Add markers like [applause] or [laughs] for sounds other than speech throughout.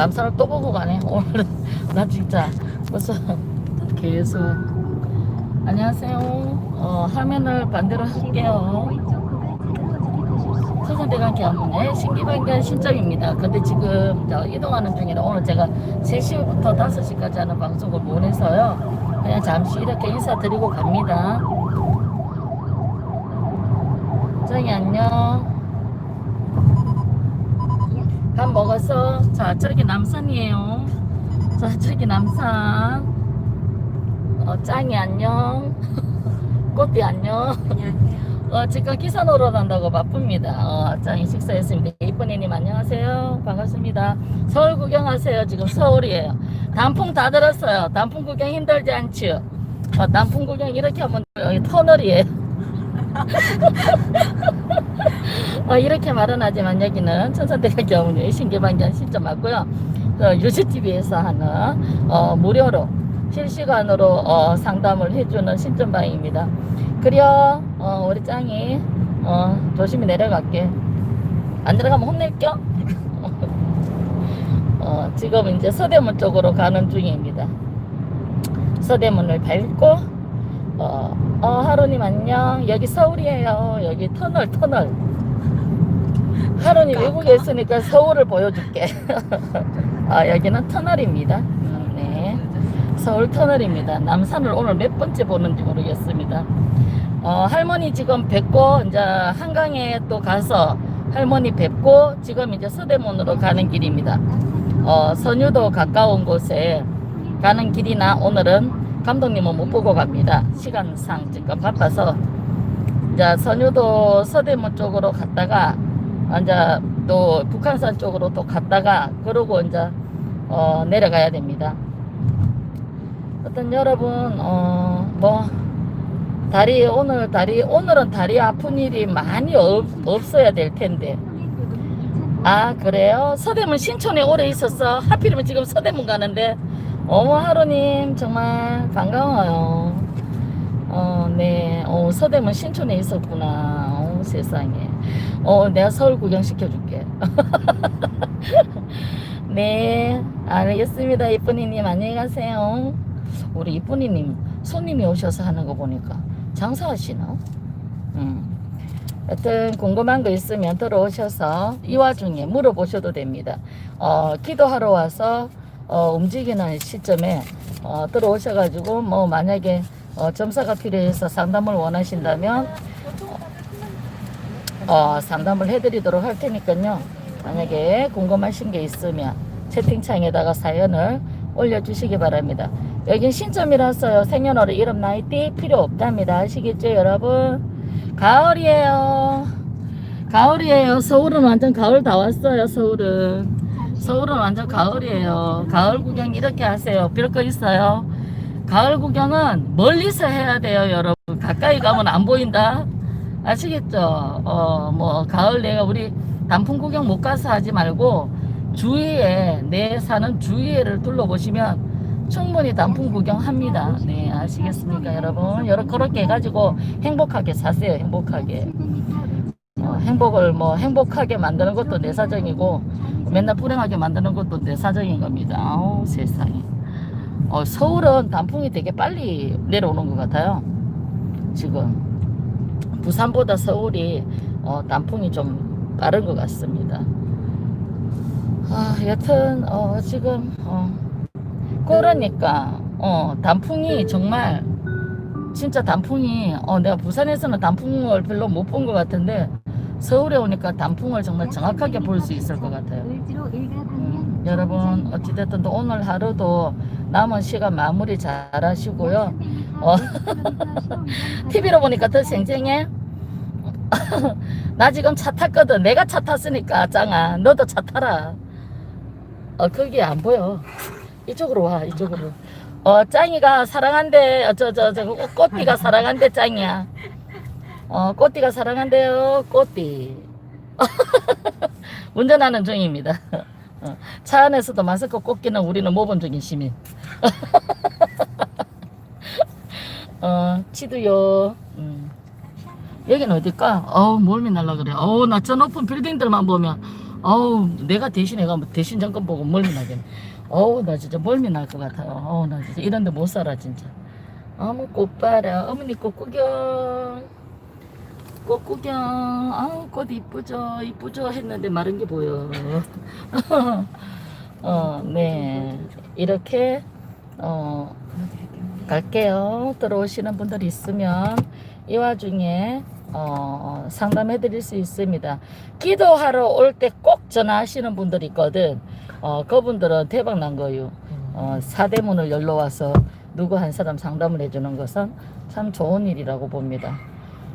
남산을 또 보고 가네. 오늘은 [laughs] 나 진짜 무슨 계속. 안녕하세요. 어, 화면을 반대로 할게요. 서산대간 계엄문의 신기반기한 신점입니다. 근데 지금 저 이동하는 중이라 오늘 제가 3시부터 5시까지 하는 방송을 못 해서요. 그냥 잠시 이렇게 인사드리고 갑니다. 정이 안녕. 밥 먹었어? 자, 저기 남산이에요. 자, 저기 남산. 어, 짱이 안녕. [laughs] 꽃띠 안녕. 어, 지금 기사 간다고 바쁩니다. 어, 짱이 식사했습니다. 이쁜이님 안녕하세요. 반갑습니다. 서울 구경하세요. 지금 서울이에요. 단풍 다 들었어요. 단풍 구경 힘들지 않죠? 어, 단풍 구경 이렇게 하면 여기 터널이에요. [laughs] [laughs] 어, 이렇게 말은 하지만 여기는 천산대교 경운의 신개방견 신점 맞고요. 어, 유지TV에서 하는 어, 무료로 실시간으로 어, 상담을 해주는 신점방입니다. 그려 어, 우리 짱이 어, 조심히 내려갈게. 안 내려가면 혼낼겨? [laughs] 어, 지금 이제 서대문 쪽으로 가는 중입니다. 서대문을 밟고 어, 어 하루님 안녕. 여기 서울이에요. 여기 터널 터널. 하루님 외국에 있으니까 서울을 보여줄게. [laughs] 아 여기는 터널입니다. 음, 네. 서울 터널입니다. 남산을 오늘 몇 번째 보는지 모르겠습니다. 어, 할머니 지금 뵙고 이제 한강에 또 가서 할머니 뵙고 지금 이제 서대문으로 가는 길입니다. 어, 선유도 가까운 곳에 가는 길이나 오늘은 감독님은 못 보고 갑니다. 시간상 지금 바빠서 이제 선유도 서대문 쪽으로 갔다가 이제 또 북한산 쪽으로 또 갔다가 그러고 이제 어, 내려가야 됩니다. 어떤 여러분 어 뭐 다리 오늘 다리 오늘은 다리 아픈 일이 많이 없, 없어야 될 텐데. 아 그래요? 서대문 신촌에 오래 있었어. 하필이면 지금 서대문 가는데. 어머 하루님 정말 반가워요. 어 네. 어, 서대문 신촌에 있었구나 어, 세상에 어 내가 서울 구경 시켜줄게 [laughs] 네 알겠습니다 이쁜이님 안녕히 가세요 우리 이쁜이님 손님이 오셔서 하는 거 보니까 장사하시나? 음. 여튼 궁금한 거 있으면 들어오셔서 이 와중에 물어보셔도 됩니다. 어, 기도하러 와서 어, 움직이는 시점에 어, 들어오셔가지고 뭐 만약에 어, 점사가 필요해서 상담을 원하신다면 어, 상담을 해드리도록 할 테니까요. 만약에 궁금하신 게 있으면 채팅창에다가 사연을 올려주시기 바랍니다. 여긴 신점이라서요. 생년월일 이름 나이띠 필요 없답니다. 아시겠죠 여러분? 가을이에요. 가을이에요. 서울은 완전 가을 다 왔어요. 서울은. 서울은 완전 가을이에요. 가을 구경 이렇게 하세요. 별거 있어요. 가을 구경은 멀리서 해야 돼요, 여러분. 가까이 가면 안 보인다. 아시겠죠? 어, 뭐, 가을 내가 우리 단풍 구경 못 가서 하지 말고 주위에, 내 사는 주위에를 둘러보시면 충분히 단풍 구경합니다. 네, 아시겠습니까, 여러분? 여러 그렇게 해가지고 행복하게 사세요, 행복하게. 어, 행복을 뭐 행복하게 만드는 것도 내 사정이고 맨날 불행하게 만드는 것도 내 사정인 겁니다. 아우 세상에. 어, 서울은 단풍이 되게 빨리 내려오는 것 같아요. 지금 부산보다 서울이 어, 단풍이 좀 빠른 것 같습니다. 아, 여튼 어, 지금 어, 그러니까 어, 단풍이 정말 진짜 단풍이 어, 내가 부산에서는 단풍을 별로 못 본 것 같은데 서울에 오니까 단풍을 정말 정확하게 볼 수 있을 것 같아요. 음, 여러분 어찌됐든 또 오늘 하루도 남은 시간 마무리 잘 하시고요. 어, [laughs] TV로 보니까 더 쟁쟁해. [laughs] 나 지금 차 탔거든. 내가 차 탔으니까 짱아 너도 차 타라. 어 그게 안 보여. 이쪽으로 와 이쪽으로. 어 짱이가 사랑한대. 저저 저 꽃띠가 사랑한대 짱이야. 어 꽃띠가 사랑한대요. 꽃띠. [laughs] 운전하는 중입니다. 어, 차 안에서도 마스크 꼭 끼는 우리는 모범 중인 시민. 어, 치도요. 음. 여기는 어딜까? 어우, 멀미 날라 그래. 어우, 나 저 높은 빌딩들만 보면, 아우 내가 대신에 가면 대신 잠깐 보고 멀미 나겠네. 어우 나 진짜 멀미 날 것 같아요. 어우 나 진짜 이런 데 못 살아 진짜. 어머 꽃 봐라. 어머니 꽃 구경. 꽃 구경. 아우 꽃 이쁘죠 이쁘죠 했는데 마른 게 보여. [laughs] 어, 네. 이렇게, 어, 갈게요. 들어오시는 분들 있으면 이 와중에, 어, 상담해 드릴 수 있습니다. 기도하러 올 때 꼭 전화하시는 분들 있거든. 어, 그분들은 대박 난 거요. 어, 사대문을 열러 와서 누구 한 사람 상담을 해주는 것은 참 좋은 일이라고 봅니다.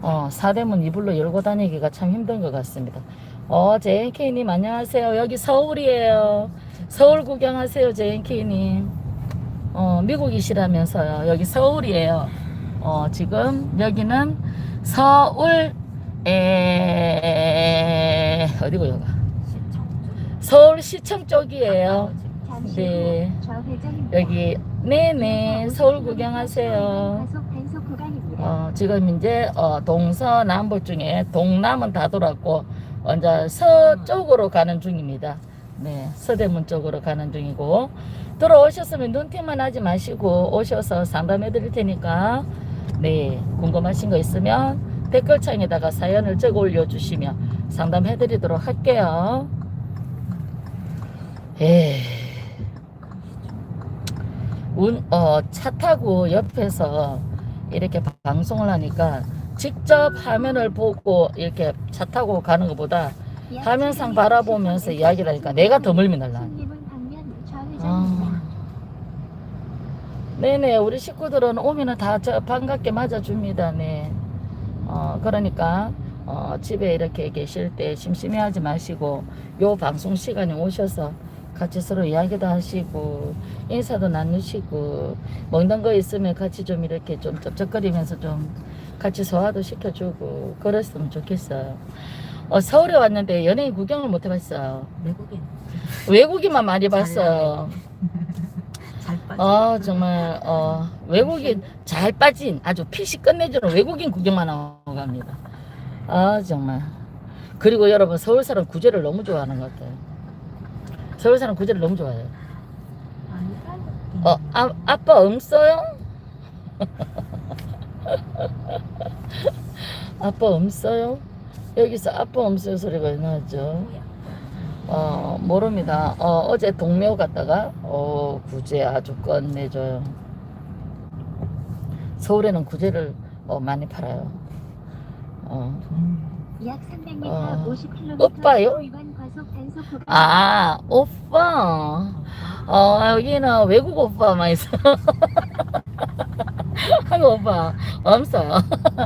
어, 사대문 이불로 열고 다니기가 참 힘든 것 같습니다. 어, JNK님 안녕하세요. 여기 서울이에요. 서울 구경하세요, JNK님. 어, 미국이시라면서요. 여기 서울이에요. 어, 지금 여기는 서울, 에, 어디고, 여가? 서울 시청 쪽이에요. 네. 여기, 네네, 서울 구경하세요. 어, 지금 이제 어, 동서남북 중에 동남은 다 돌았고 먼저 서쪽으로 가는 중입니다. 네, 서대문 쪽으로 가는 중이고 들어오셨으면 눈팅만 하지 마시고 오셔서 상담해 드릴 테니까 네, 궁금하신 거 있으면 댓글창에다가 사연을 적어 올려 주시면 상담해 드리도록 할게요. 에 운, 어, 차 타고 옆에서 이렇게 바- 방송을 하니까 직접 화면을 보고 이렇게 차 타고 가는 것보다 화면상 바라보면서 이야기를 하니까 내가 더 멀미 날라. 아. 네네, 우리 식구들은 오면은 다 저 반갑게 맞아줍니다. 네. 어, 그러니까, 어, 집에 이렇게 계실 때 심심해하지 마시고, 요 방송 시간에 오셔서 같이 서로 이야기도 하시고, 인사도 나누시고, 먹는 거 있으면 같이 좀 이렇게 좀 쩝쩝거리면서 좀 같이 소화도 시켜주고, 그랬으면 좋겠어요. 어, 서울에 왔는데 연예인 구경을 못 해봤어요. 외국인 외국인만 많이 봤어요. 어 정말 어 외국인 잘 빠진 아주 피시 끝내주는 외국인 구경만 하고 갑니다. 아 정말 그리고 여러분 서울 사람 구제를 너무 좋아하는 것 같아요. 서울 사람 구제를 너무 좋아해요. 어 아, 아빠 없어요? [laughs] 아빠 없어요? 여기서 아빠 없어요 소리가 나죠. 어, 모릅니다. 어, 어제 동묘 갔다가, 어, 구제 아주 끝내줘요. 서울에는 구제를 어, 많이 팔아요. 어. 약 300m 어, 50km 오빠요? 아, 오빠. 어, 여기는 외국 오빠만 있어. [laughs] 한국 오빠 없어요.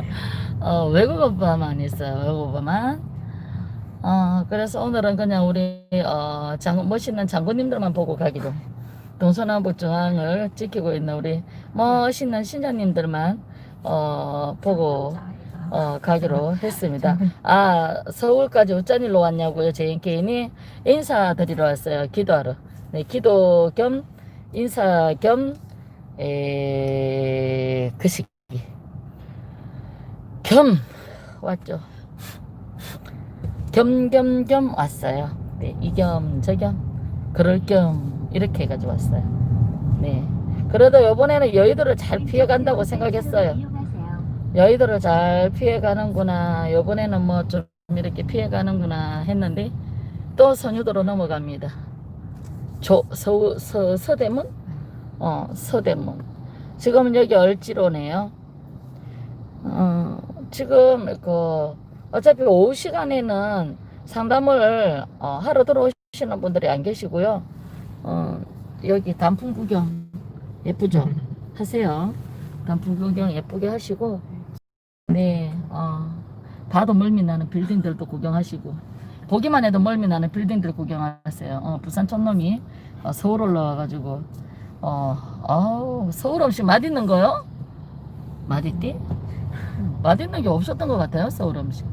[laughs] 어, 외국 오빠만 있어요. 외국 오빠만. 어, 그래서 오늘은 그냥 우리, 어, 장, 멋있는 장군님들만 보고 가기로. 동서남북 중앙을 지키고 있는 우리 멋있는 신장님들만, 어, 보고, 어, 가기로 했습니다. 아, 서울까지 어쩐 일로 왔냐고요, 제인케인이 인사드리러 왔어요. 기도하러. 네, 기도 겸, 인사 겸, 에, 그 시기. 겸, 왔죠. 겸겸겸 왔어요. 네, 이겸 저겸 그럴 겸 이렇게 해가지고 왔어요. 네. 그래도 요번에는 여의도를 잘 피해간다고 생각했어요. 여의도를 잘 피해가는구나. 요번에는 뭐 좀 이렇게 피해가는구나 했는데 또 선유도로 넘어갑니다. 조, 서, 서, 서대문? 어, 서대문. 지금은 여기 얼지로네요. 어, 지금 그 어차피 오후 시간에는 상담을 어, 하러 들어오시는 분들이 안 계시고요. 어, 여기 단풍 구경 예쁘죠? 하세요. 단풍 구경 예쁘게 하시고, 네, 어, 봐도 멀미 나는 빌딩들도 구경하시고, 보기만 해도 멀미 나는 빌딩들 구경하세요. 어, 부산 촌놈이 어, 서울 올라와가지고, 어, 아우, 서울 음식 맛있는 거요? 맛있디? 맛있는 게 없었던 것 같아요, 서울 음식.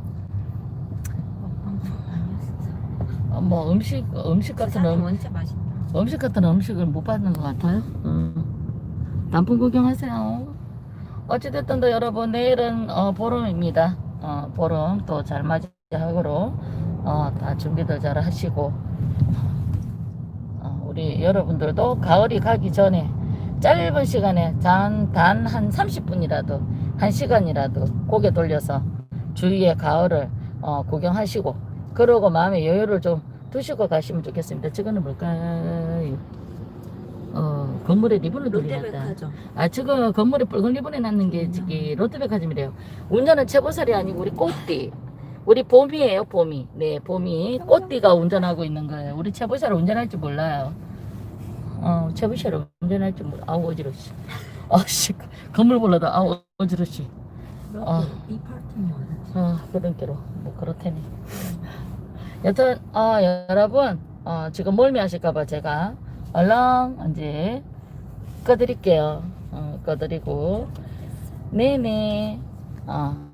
어, 뭐 음식 음식 같은 음, 원체 맛있다. 음식 같은 음식을 못 받는 것 같아요. 음. 단풍 구경하세요. 어찌됐든 도 여러분 내일은 어, 보름입니다. 어, 보름 또 잘 맞이하고로 어, 다 준비들 잘 하시고 어, 우리 여러분들도 가을이 가기 전에 짧은 시간에 단한 30분이라도 한 시간이라도 고개 돌려서 주위의 가을을 어, 구경하시고 그러고 마음의 여유를 좀 두시고 가시면 좋겠습니다. 저거는 뭘까요? 어, 건물에 리본을. 롯데백화점. 아, 지금 건물에 붉은 리본에 놨는 게 저기 롯데백화점이래요. 운전은 최보살이 아니고 우리 꽃띠. 우리 봄이에요, 봄이. 네, 봄이. 꽃띠가 운전하고 있는 거예요. 우리 최보살 운전할 줄 몰라요. 어, 최보살 운전할 줄 몰라. 아우, 어지러시. 아씨, 건물 볼라도 아우, 어지러시. 롯데 아. 디파트먼트. 아, 그런 게로 뭐 그렇다니. 여튼 아 여러분 어, 지금 멀미하실까봐 제가 얼른 이제 꺼드릴게요. 어, 꺼드리고 네네. 어,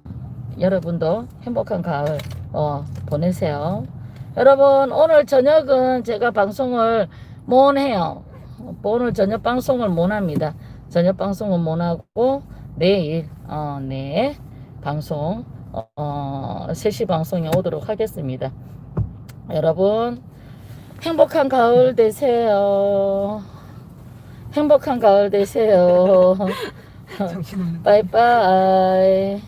여러분도 행복한 가을 어, 보내세요. 여러분 오늘 저녁은 제가 방송을 못 해요. 어, 오늘 저녁 방송을 못 합니다. 저녁 방송은 못 하고 내일 어, 네 방송 어, 3시 방송에 오도록 하겠습니다. 여러분, 행복한 가을 되세요. 행복한 가을 되세요. [laughs] 빠이빠이.